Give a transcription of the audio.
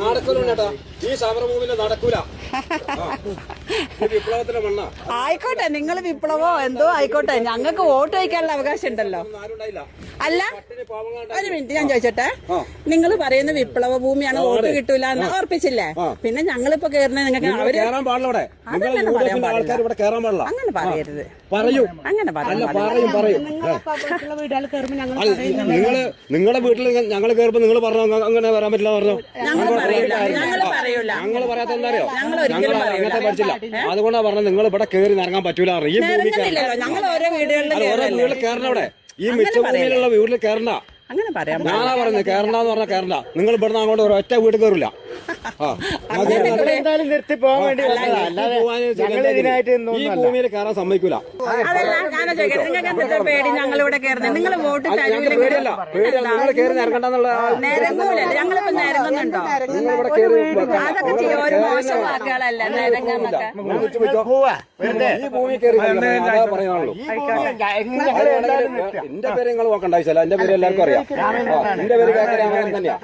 നടക്കൂല ചേട്ടാ ഈ സമരഭൂമിയിൽ നടക്കൂല. വിപ്ലവത്തിന്റെ മണ്ണ. ആയിക്കോട്ടെ നിങ്ങൾ വിപ്ലവോ എന്തോ ആയിക്കോട്ടെ. ഞങ്ങൾക്ക് വോട്ട് വയ്ക്കാനുള്ള അവകാശം ഉണ്ടല്ലോ അല്ല ഒരു മിനിറ്റ് ഞാൻ ചോദിച്ചോട്ടെ? നിങ്ങൾ പറയുന്ന വിപ്ലവ ഭൂമിയാണ് വോട്ട് കിട്ടൂല എന്ന് ഓർപ്പിച്ചില്ലേ. പിന്നെ ഞങ്ങളിപ്പോ കേറുന്നത് നിങ്ങൾക്ക് നിങ്ങൾ അവർ അങ്ങനെ പറയരുത്. പറയൂ. അങ്ങനെ പറയും നിങ്ങളുടെ വീട്ടിൽ ഞങ്ങൾ കയറുമ്പോ നിങ്ങൾ പറഞ്ഞു അങ്ങ- അങ്ങനെ വരാൻ പറ്റില്ല പറഞ്ഞു? ഞങ്ങൾ ഞങ്ങൾ ഞങ്ങൾ പറയാത്ത എന്താറിയോ ഞങ്ങൾ ഞങ്ങൾ അങ്ങനത്തെ പഠിച്ചില്ല. അതുകൊണ്ടാണ് പറഞ്ഞത് നിങ്ങൾ ഇവിടെ കയറി ഇറങ്ങാൻ പറ്റൂല. ഈ ഭൂമി ഞങ്ങൾ ഓരോ വീടുകളിലും ഓരോ കയറല്ലേ വീട്ടിൽ കയറണം അവിടെ. ഈ മിച്ചഭൂമിയിലുള്ള വീട്ടിൽ കയറണ്ട അങ്ങനെ പറയാം ഞാനാ പറയുന്നത് എന്ന് പറഞ്ഞാൽ കേരള നിങ്ങൾ ഇവിടുന്ന് അങ്ങോട്ട് ഒറ്റ വീട് കയറില്ല എന്തായാലും നിർത്തി പോകാൻ വേണ്ടി ഞങ്ങൾ ഈ ഭൂമിയിൽ കയറാൻ സമ്മതിക്കൂല. അതല്ല ഞാൻ ഇവിടെ എന്താ പേടി? കയറുന്നത് നിങ്ങൾ വോട്ട് പേടിയല്ല. പേടിയല്ല. നിങ്ങൾ കയറി ഇറങ്ങണ്ടെന്നുള്ള നിരങ്ങുന്നുണ്ടോ നിങ്ങൾ ഇവിടെ കയറി അതൊക്കെ ചെയ്യും? ഒരു മോശം വാക്കുകളല്ല? നിരങ്ങാന്നൊക്കെ ഈ ഭൂമി കയറി പറയാനുള്ളൂ. എന്റെ പേര് നിങ്ങൾ നോക്കണ്ട ആവശ്യമല്ല. എന്റെ പേര് എല്ലാവർക്കും അറിയാം. എന്റെ പേര് കാക്കരാമൻ തന്നെയാ.